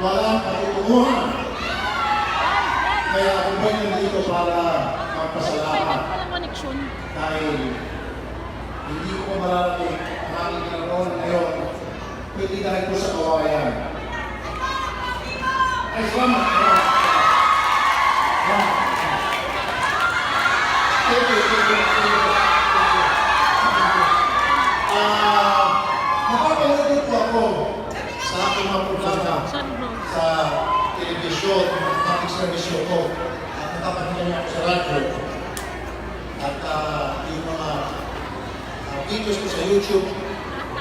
walang patutunguhan. Kaya ako po nandito para magpasalamat dahil hindi ko mararating ang aking ganoon ngayon kundi dahil po sa kawayan. Ay, salamat. Salamat. Salamat. Thank you, thank you, thank you, thank you. Ah, napapanood po ako sa aking mga programa Sorry bro. sa telebisyon, public service ko. At nakapakinggan niya ako sa radyo. At ah, yung mga ah, videos ko sa YouTube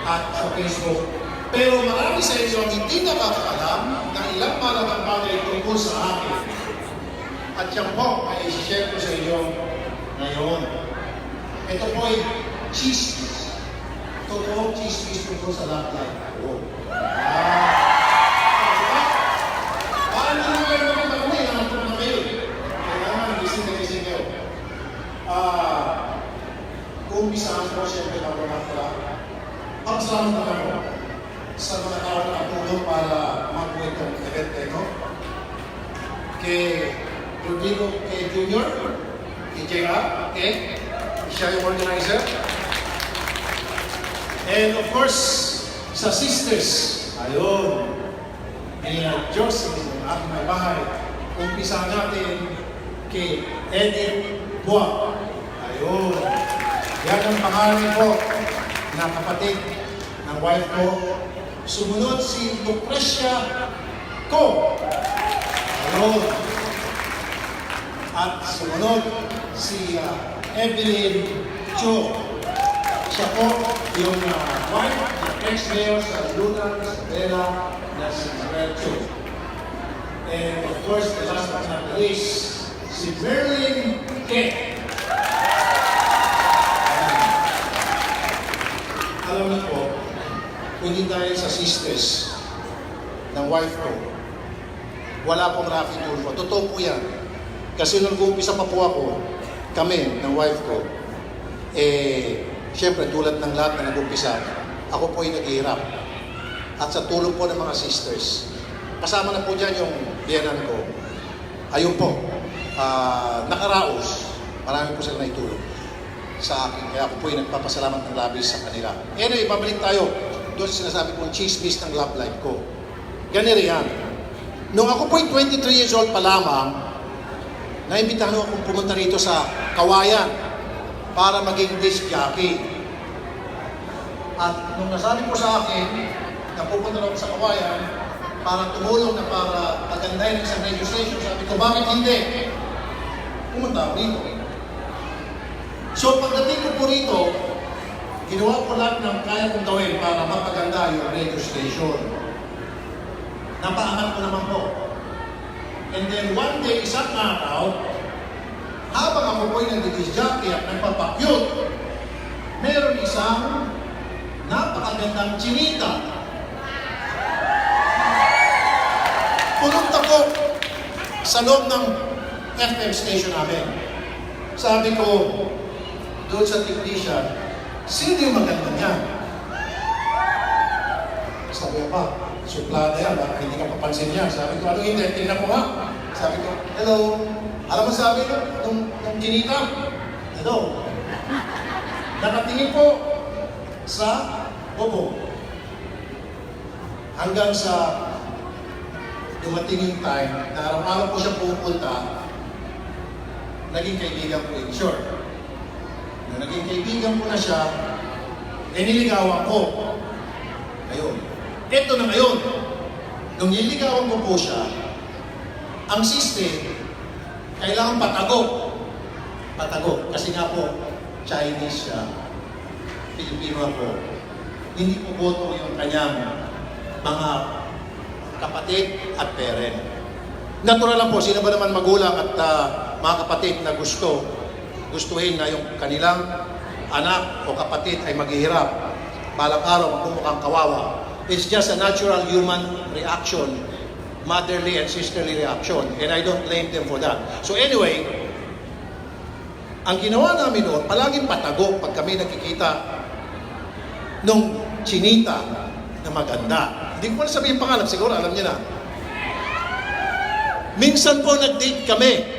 at sa Facebook. Pero marami sa inyo ang hindi nakakaalam ng ilang malagang bagay tungkol sa akin. At yan po ay isi-share ko sa inyo ngayon. Ito po ay chismis. Totoo chismis tungkol sa love life ko. Ah. Paano nyo kayo naman mag-uwi? Nakapunta na kayo. Kailangan, gising na gising kayo. Ah, umpisahan ko siyempre na wala pala. Pagsalamat naman sa mga tao na natulong para mag-uwi itong event na ito. Kay Rodrigo K. Jr., kay JR, okay? Siya yung organizer. And of course, sa sisters, ayun, uh, Jocelyn, aking may bahay. Umpisa natin kay Edith Buwa. Ayun. Yan ang pangalan ko na kapatid wife ko. Sumunod si Lucrecia Ko. Ayun. At sumunod si uh, Evelyn Cho. Siya po yung uh, wife ng ex-mayor sa Luna, Isabela, na si Isabel Cho. And of course, the last but not least, si Merlin K. Alam po, kundi dahil sa sisters ng wife ko, wala pong Rafi Tulfo. Totoo po yan. Kasi nung umpisa pa po ako, kami ng wife ko, eh, Siyempre, tulad ng lahat na nag-umpisa, ako po ay naghihirap. At sa tulong po ng mga sisters, kasama na po dyan yung biyanan ko. Ayun po, ah, nakaraos, marami po sila naitulong sa akin. Kaya ako po ay nagpapasalamat ng labis sa kanila. Anyway, babalik tayo doon sa sinasabi kong chismis ng love life ko. Ganito yan. Nung ako po ay 23 years old pa lamang, naimbitahan ako pumunta rito sa Kawayan para maging disc jockey. At nung nasabi ko sa akin, na pupunta ako sa Kawayan para tumulong na para pagandahin isang radio station, sabi ko, bakit hindi? Pumunta ako rito. So pagdating ko po rito, ginawa ko lahat ng kaya kong gawin para mapaganda yung radio station. Napaangat ko naman po. And then one day, isang araw, habang ako po'y nagdidisjockey at nagpapakyut, meron isang napakagandang chinita. Pumunta ko sa loob ng FM station namin. Sabi ko, doon sa technician, sino yung maganda niya? Sabi ko pa, suplada yan, baka hindi ka papansin niya. Sabi ko, ano hindi? Tingnan ko nga. Sabi ko, hello. Alam mo sabi ko, nung, nung kinita, hello. Nakatingin po sa bobo. Hanggang sa dumating yung time na araw-araw po siya pupunta, naging kaibigan ko in short. Naging kaibigan ko na siya, eh niligawan ko. Ayun. Ito na ngayon. Nung niligawan ko po siya, ang system, kailangan patago. Patago. Kasi nga po, Chinese siya. Pilipino ako. Hindi po boto yung kanyang mga kapatid at parent. Natural lang po, sino ba naman magulang at ah, mga kapatid na gusto, gustuhin na yung kanilang anak o kapatid ay maghihirap. Balang araw, magmumukhang kawawa. It's just a natural human reaction, motherly and sisterly reaction. And I don't blame them for that. So anyway, ang ginawa namin noon, palaging patago pag kami nakikita nung chinita na maganda. Hindi ko na sabihin pangalan, siguro alam niyo na. Minsan po nag-date kami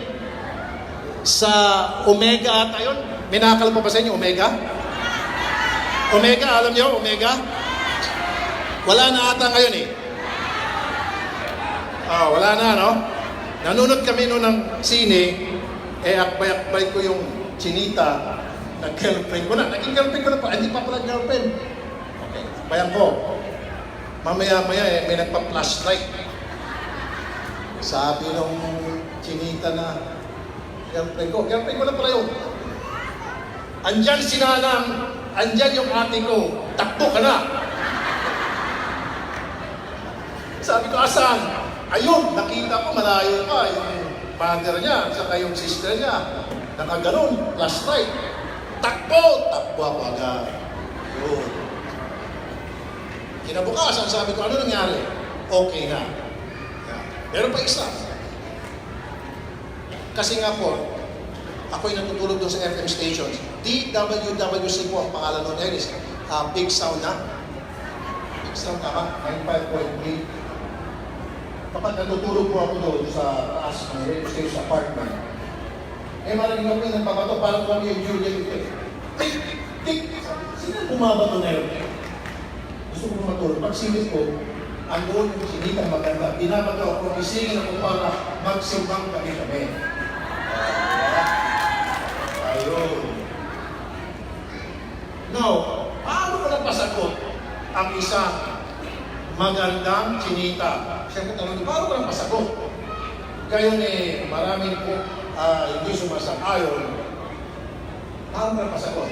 sa Omega ata yun. May nakakala pa ba sa inyo, Omega? Omega, alam niyo, Omega? Wala na ata ngayon eh. Ah, wala na, no? Nanonood kami noon ng sine, eh akbay-akbay ko yung chinita na girlfriend ko na. Naging girlfriend ko na pa, hindi pa pala girlfriend. Okay, bayan ko. Mamaya-maya eh, may nagpa-flashlight. Sabi nung chinita na girlfriend ko, girlfriend ko na pala yun. Andyan si Nanang, andyan yung ate ko, takbo ka na. Sabi ko, asan? Ayun, nakita ko malayo pa yung mother niya, saka yung sister niya. Nakaganon, flashlight. Takbo! Takbo ako agad. Yun. Kinabukasan, sabi ko, ano nangyari? Okay na. Yeah. Meron pa isa. Kasi nga po, ako'y natutulog doon sa FM stations. DWWC po ang pangalan noon, Ellis. Uh, big sound na. Big sound tama? 95.3. Kapag natutulog po ako doon sa taas ng radio station apartment, eh maraming kami ng pamato, parang kami yung Julia dito eh. Tik! Tik! Sino bumabato na yun? Gusto ko matulog. Pag silip ko, ang doon yung sinikang maganda. Binabato ako, isingin ako para magsimbang kami kami. Ayun. Now, paano ko napasagot ang isang magandang chinita? Siyempre tanong, paano ko napasagot? Gayon eh, maraming po ah, hindi sumasang-ayon. Paano ko napasagot?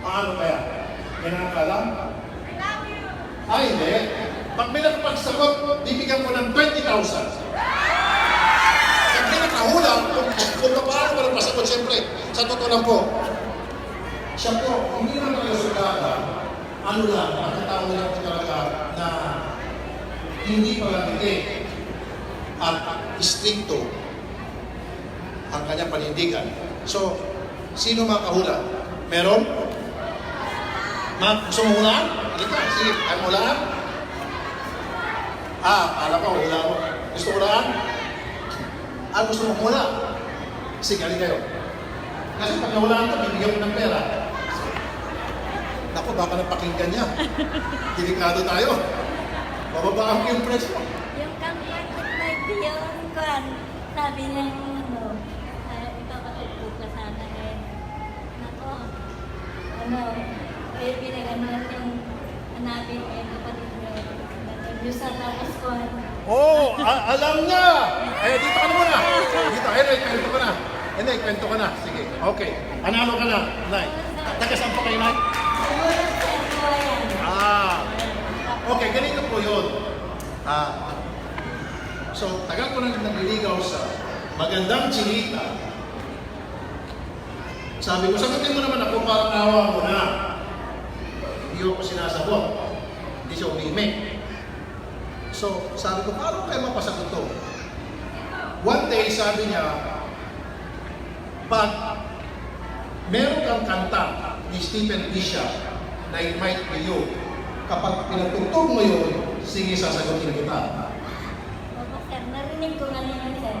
Paano kaya? Kinakala? Ay, hindi. Pag may nakapagsagot, bibigyan ko ng 20,000. Nakahula, kung, kung paano ko napasagot, siyempre, sa totoo lang po, siya po, hindi naman talaga sugata, ano lang, nakatao lang po talaga na hindi palagiti at stricto ang kanyang panindigan. So, sino makahula? Meron? Ma, gusto mo hulaan? Halika, sige, ay mo hulaan? Ah, alam ko, hula mo. Gusto hulaan? Ah, gusto mo hula? Sige, halika kayo. Kasi pag nahulaan ka, bibigyan mo ng pera. Naku, baka napakinggan niya. Delikado tayo. Bababaan ko yung presyo. Yung kamyakit na yun, kwan, sabi niya yung ano, uh, ipapatugtog ka sana eh. Nako, ano, eh, pinaganon yung hanapin eh, kapatid niyo. Yung sa tapos kwan. Oh, a- alam niya! Eh, dito ka na muna. Dito, eh, kwento ka na. Eh, kwento ka na. Sige, okay. Analo ka na, Nay. Taga saan po kayo, Nay? Siguro sa. Ah, okay, ganito po yun. Ah, so, tagal ko na nagliligaw sa magandang chinita. Sabi ko, sagutin mo naman ako para awa mo na. Hindi ako sinasagot. Hindi siya umimik. So, sabi ko, paano kayo mapasagot to? One day, sabi niya, pag meron kang kanta ni Stephen Bishop na It Might Be You, kapag pinatugtog mo yun, sige, sasagutin kita. Opo, sir, narinig ko nga naman, sir.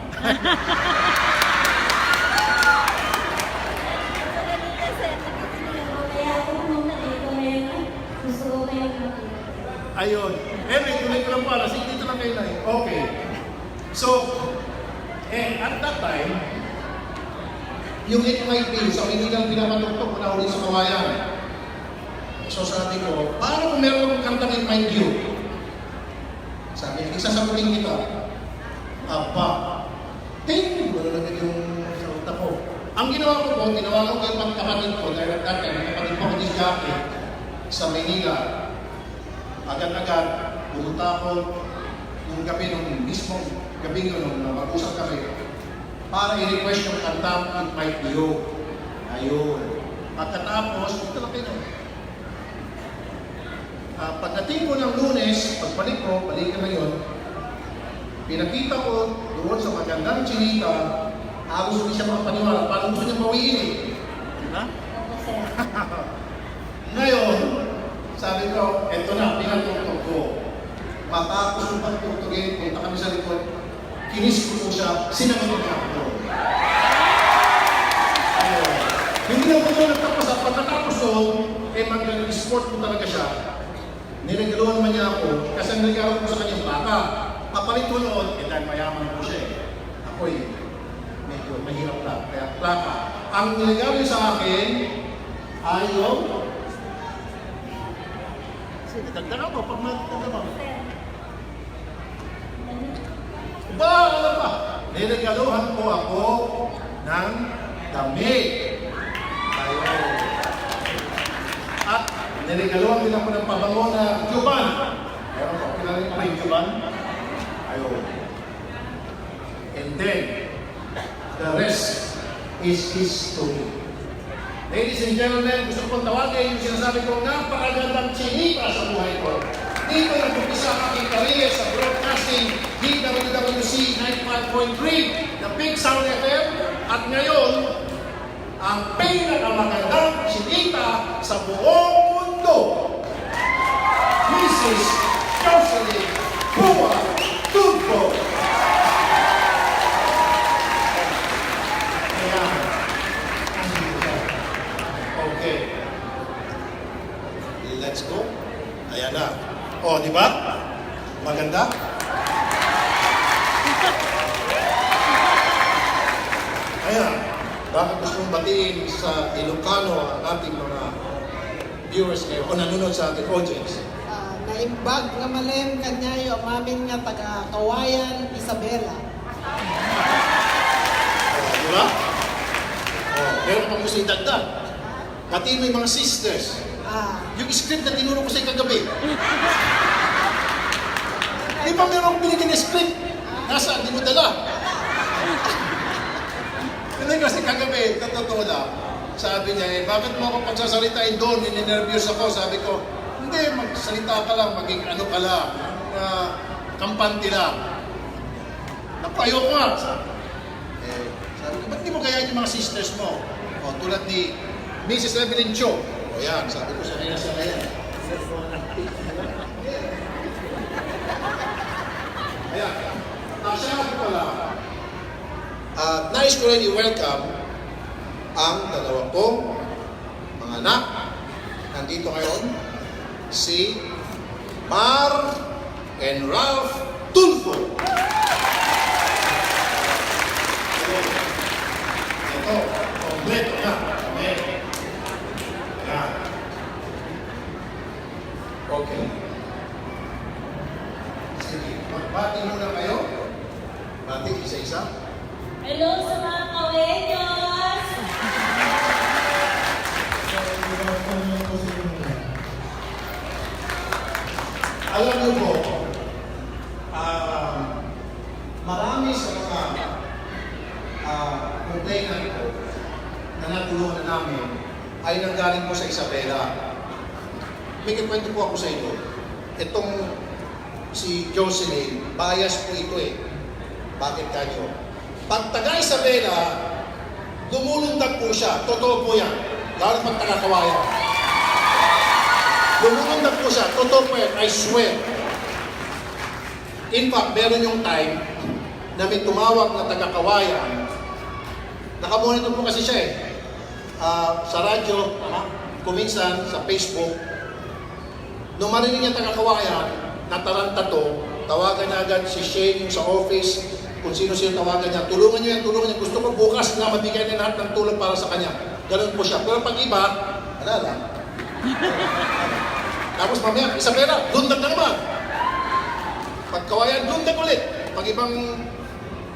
Ito kanina, sir, nakikita ko, kaya ako pumunta dito ngayon. Gusto ko kayong makita. Ayun. Anyway, tuloy ko lang pala. Sige, dito lang kayo na eh. Okay. So, eh, at that time, yung It Might You, sa Manila pinapatugtog ko na ulit sa kawayan. So sabi ko, paano kung meron akong kantang Might Be You? Sabi niya, isasagutin kita. Aba, ting, wala na yung sa utak ko. Ang ginawa ko po, ginawa ko kay kapatid ko, dahil at that time, kapatid ko, hindi Jackie, sa Manila, agad-agad, pumunta ako yung gabi nung mismong gabi ko nung mag-usap kami para i-request yung kanta It Might Be You. Ayun. Pagkatapos, ito lang kayo. Ah, pagdating ko ng lunes, pagbalik ko, balikan na yun, pinakita ko doon sa magandang chinita, ah, gusto niya siya makapaniwala, parang gusto niya mawiin eh. Sir. Ngayon, sabi ko, eto na, pinatutog ko. Matapos yung pagtutugin, punta kami sa likod. Kinis ko po siya, sinamanin niya ako. Ayun. Hindi na po doon nagtapos. At pagkatapos doon, eh mag-sport po talaga siya. Niregaluhan naman niya ako kasi ang nagkaroon ko sa kanyang plaka. Kapalit ko noon, eh dahil mayaman po siya eh. Ako eh, medyo mahirap lang. Kaya plaka. Ang niregalo sa akin ay yung... Dagdagan mo. Pag magdagdagan mo. Ba, ano ba? Niregaluhan po ako ng damit. Ayun. At niregaluhan din ako ng pabango na Cuban. Meron ko, kilala niyo ba yung Cuban? Ayun. And then, the rest is history. Ladies and gentlemen, gusto kong tawagin yung sinasabi ko, napakagandang chinita sa buhay ko. Dito nag-umpisa ang aking career sa broadcasting DWWC 95.3, the Big Sound FM, at ngayon, ang pinakamagandang chinita sa buong mundo. Mrs. Jocelyn Pua. Ayan. Okay. Let's go. Ayan na. O, di ba? Maganda? Ayan. Bakit gusto mong batiin sa Ilocano ang ating mga viewers ngayon o nanonood sa ating audience? Ah, naimbag nga malim kanyayo mamin nga taga Kawayan, Isabela. O, di ba? O, meron pang gusto idagdag. Batiin mo yung mga sisters. Ah, Yung script na tinuro ko sa kagabi. Di ba meron akong binigyan na script? Nasaan? Di mo dala. Hindi kasi kagabi, totoo lang, sabi niya, eh, bakit mo ako pagsasalitain doon? Ninenervyos ako. Sabi ko, hindi, magsalita ka lang, maging ano ka lang, uh, kampante lang. Napayo ko nga. Eh, sabi ko, ba't di mo kaya yung mga sisters mo? O, tulad ni Mrs. Evelyn Cho. O yan, sabi ko, sanay na sanay yan. Ayan. Nasabi ko lang, at nais ko rin i-welcome ang dalawa kong mga anak. Nandito ngayon, si Mar and Ralph Tulfo. Ito, kompleto na. Amen. Yan. Okay. Sige, magbati muna kayo. Bati isa-isa. Hello sa mga kawenyos! Alam niyo po, ah, marami sa mga uh, complainant ko na natulungan na namin ay nanggaling po sa Isabela. May kikwento po ako sa inyo. Itong si Jocelyn, bias po ito eh. Bakit kanyo? Pag taga Isabela, lumulundag po siya. Totoo po yan. Lalo pag taga Kawayan. Lumulundag po siya. Totoo po yan. I swear. In fact, meron yung time na may tumawag na taga-kawayan. Nakamonitor po kasi siya eh. Ah, sa radyo, tama? kuminsan sa Facebook. Nung marinig niya taga-kawayan, nataranta to, tawagan niya agad si Shane yung sa office, kung sino-sino tawagan niya, tulungan niyo yan, tulungan niya. Gusto ko bukas na mabigyan niya lahat ng tulong para sa kanya. Ganun po siya. Pero pag iba, wala lang. Tapos mamaya, Isabela, lundag na naman. Pagkawayan, lundag ulit. Pag ibang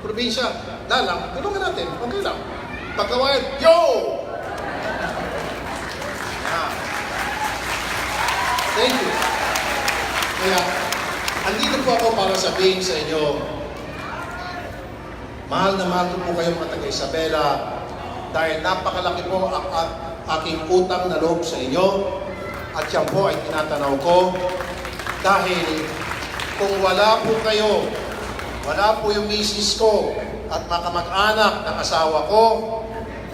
probinsya, dalang, tulungan natin, okay lang. Pagkawayan, yo! Yan. Thank you. Kaya, andito po ako para sabihin sa inyo, mahal na mahal po kayo mga taga Isabela dahil napakalaki po ang aking utang na loob sa inyo at yan po ay tinatanaw ko dahil kung wala po kayo, wala po yung misis ko at makamag-anak ng asawa ko,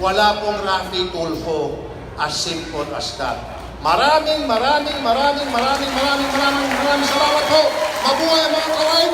wala pong Rafi Tulfo as simple as that. Maraming, maraming, maraming, maraming, maraming, maraming, maraming salamat po. Mabuhay ang mga kawain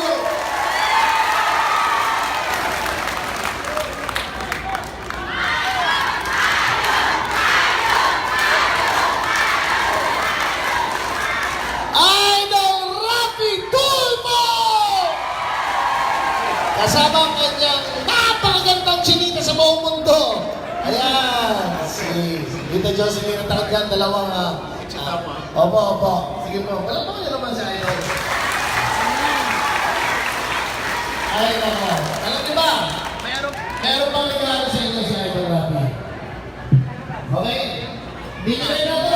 Ate Jocelyn, ang takot yan, dalawang... Uh, uh, opo, opo. Sige po, wala naman yun naman sa iyo. Ay, nako. Alam niyo ba? Meron. Meron pang nangyari sa inyo sa Idol Rapi. Okay? Binigay natin